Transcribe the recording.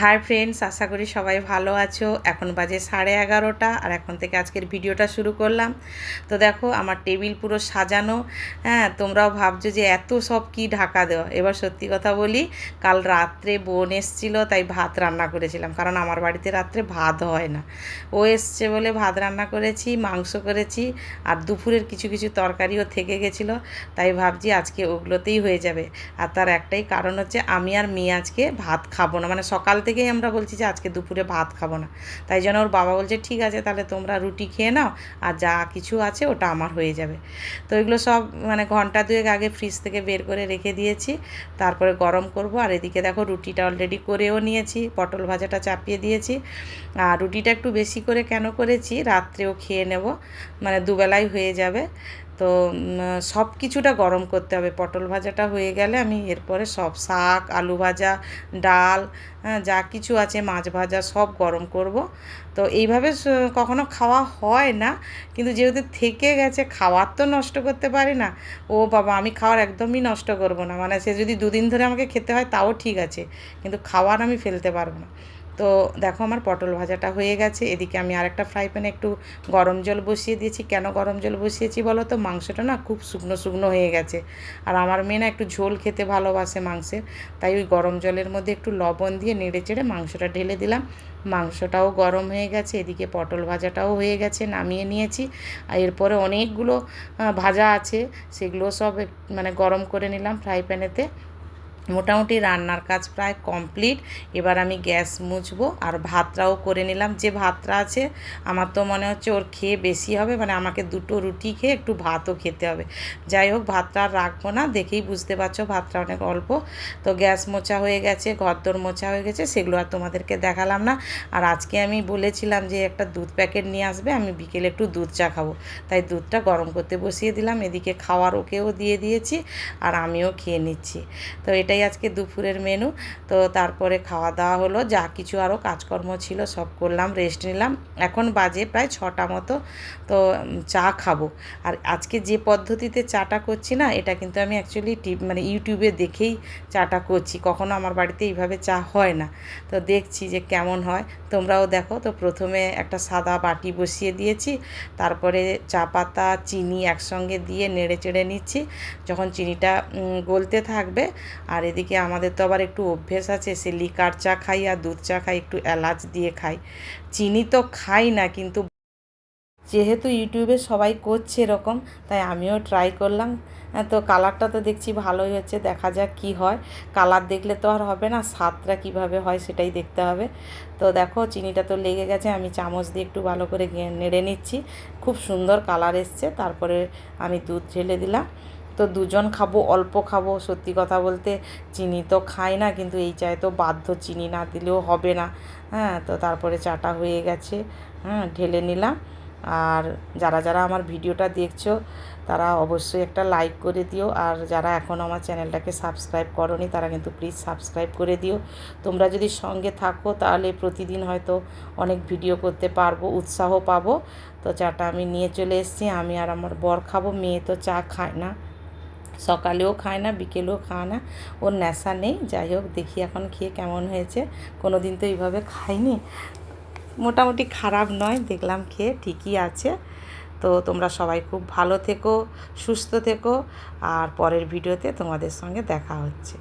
Hi friends আশা করি সবাই ভালো আছো। এখন বাজে সাড়ে এগারোটা আর এখন থেকে আজকের ভিডিওটা শুরু করলাম। তো দেখো, আমার টেবিল পুরো সাজানো। হ্যাঁ তোমরাও ভাবছ যে এত সব কি ঢাকা দেওয়া। এবার সত্যি কথা বলি, কাল রাত্রে বোন এসছিলো, তাই ভাত রান্না করেছিলাম। কারণ আমার বাড়িতে রাত্রে ভাত হয় না। ও এসছে বলে ভাত রান্না করেছি, মাংস করেছি আর দুপুরের কিছু কিছু তরকারিও থেকে গেছিল। তাই ভাবছি আজকে ওগুলোতেই হয়ে যাবে। আর তার একটাই কারণ হচ্ছে, আমি আর মেয়ে আজকে ভাত খাব না। মানে সকাল থেকেই আমরা বলছি যে আজকে দুপুরে ভাত খাব না। তাই জন্য ওর বাবা বলছে, ঠিক আছে, তাহলে তোমরা রুটি খেয়ে নাও, আর যা কিছু আছে ওটা আমার হয়ে যাবে। তো এগুলো সব মানে ঘণ্টা দুয়েক আগে ফ্রিজ থেকে বের করে রেখে দিয়েছি। তারপরে গরম করব, আর এদিকে দেখো রুটিটা অলরেডি করেও নিয়েছি, পটল ভাজাটা চাপিয়ে দিয়েছি। আর রুটিটা একটু বেশি করে কেন করেছি, রাত্রেও খেয়ে নেব মানে দুবেলাই হয়ে যাবে। তো সব কিছুটা গরম করতে হবে। পটল ভাজাটা হয়ে গেলে আমি এরপরে সব শাক, আলু ভাজা, ডাল হ্যাঁ যা কিছু আছে, মাছ ভাজা সব গরম করব। তো এইভাবে কখনো খাওয়া হয় না, কিন্তু যেহেতু থেকে গেছে, খাওয়ার তো নষ্ট করতে পারি না। ও বাবা, আমি খাওয়ার একদমই নষ্ট করব না। মানে সে যদি দুদিন ধরে আমাকে খেতে হয়, তাও ঠিক আছে। কিন্তু খাওয়ার আমি ফেলতে পারব না। তো দেখো আমার পটল ভাজাটা হয়ে গেছে। এদিকে আমি আরেকটা ফ্রাই প্যানে একটু গরম জল বসিয়ে দিয়েছি। কেন গরম জল বসিয়েছি বলো তো? মাংসটা না খুব শুকনো শুকনো হয়ে গেছে। আর আমার মেয়ে না একটু ঝোল খেতে ভালোবাসে মাংসের। তাই ওই গরম জলের মধ্যে একটু লবণ দিয়ে নেড়ে চেড়ে মাংসটা ঢেলে দিলাম। মাংসটাও গরম হয়ে গেছে। এদিকে পটল ভাজাটাও হয়ে গেছে, নামিয়ে নিয়েছি। আর এরপরে অনেকগুলো ভাজা আছে। সেগুলো সব মানে গরম করে নিলাম ফ্রাই প্যানেতে মোটামুটি রান্নার কাজ প্রায় কমপ্লিট। এবার আমি গ্যাস মুছবো আর ভাতটাও করে নিলাম। যে ভাতটা আছে, আমার তো মনে হচ্ছে ওর খেয়ে বেশি হবে মানে আমাকে দুটো রুটি খেয়ে একটু ভাতও খেতে হবে। যাই হোক, ভাতটা আর রাখব না, দেখেই বুঝতে পারছ ভাতটা অনেক অল্প। তো গ্যাস মোছা হয়ে গেছে, ঘরদোর মোছা হয়ে গেছে, সেগুলো আর তোমাদেরকে দেখালাম না। আর আজকে আমি বলেছিলাম যে একটা দুধ প্যাকেট নিয়ে আসবে, আমি বিকেলে একটু দুধ চা খাব। তাই দুধটা গরম করতে বসিয়ে দিলাম, এদিকে খাওয়ার ওকেও দিয়ে দিয়েছি, আর আমিও খেয়ে নিচ্ছি। তো এটা এটাই আজকে দুপুরের মেনু তো তারপরে খাওয়া দাওয়া হলো, যা কিছু আরও কাজকর্ম ছিল সব করলাম রেস্ট নিলাম। এখন বাজে প্রায় ছটা মতো, তো চা খাব। আর আজকে যে পদ্ধতিতে চাটা করছি না, এটা কিন্তু আমি অ্যাকচুয়ালি টিপ মানে ইউটিউবে দেখেই চাটা করছি। কখনো আমার বাড়িতে এইভাবে চা হয় না। তো দেখছি যে কেমন হয়। তোমরাও দেখো, তো প্রথমে একটা সাদা বাটি বসিয়ে দিয়েছি। তারপরে চা পাতা, চিনি একসঙ্গে দিয়ে নেড়ে চেড়ে নিচ্ছি। যখন চিনিটা গলতে থাকবে, আর এদিকে আমাদের তো আবার একটু অভ্যেস আছে, সে লিকার চা খাই আর দুধ চা খাই, একটু এলাচ দিয়ে খাই। চিনি তো খাই না, কিন্তু যেহেতু ইউটিউবে সবাই করছে এরকম, তাই আমিও ট্রাই করলাম। তো কালারটা তো দেখছি ভালোই হচ্ছে, দেখা যাক কি হয়। কালার দেখলে তো আর হবে না, স্বাদটা কীভাবে হয় সেটাই দেখতে হবে। তো দেখো, চিনিটা তো লেগে গেছে, আমি চামচ দিয়ে একটু ভালো করে নেড়ে নিচ্ছি। খুব সুন্দর কালার এসছে, তারপরে আমি দুধ ঢেলে দিলাম। তো দুজন খাব, অল্প খাব, সত্যি কথা বলতে চিনি তো খাই না, কিন্তু এই চায়ে তো বাধ্য চিনি না দিলেও হবে না। হ্যাঁ তো তারপরে চাটা হয়ে গেছে হ্যাঁ ঢেলে নিলাম। আর যারা যারা আমার ভিডিওটা দেখছ, তারা অবশ্যই একটা লাইক করে দিও। আর যারা এখন আমার চ্যানেলটাকে সাবস্ক্রাইব করনি, তারা কিন্তু প্লিজ সাবস্ক্রাইব করে দিও। তোমরা যদি সঙ্গে থাকো, তাহলে প্রতিদিন হয়তো অনেক ভিডিও করতে পারব, উৎসাহ পাবো। তো চাটা আমি নিয়ে চলে এসেছি, আমি আর আমার বর খাব, মেয়ে তো চা খায় না। সকালেও খায় না, বিকেলেও খায় না, ওর নেশা নেই। যাই হোক, দেখি এখন খেয়ে কেমন হয়েছে। কোনো দিন তো এইভাবে খাইনি। মোটামুটি খারাপ নয়, দেখলাম খেয়ে ঠিকই আছে। তো তোমরা সবাই খুব ভালো থেকো, সুস্থ থেকো, আর পরের ভিডিওতে তোমাদের সঙ্গে দেখা হচ্ছে।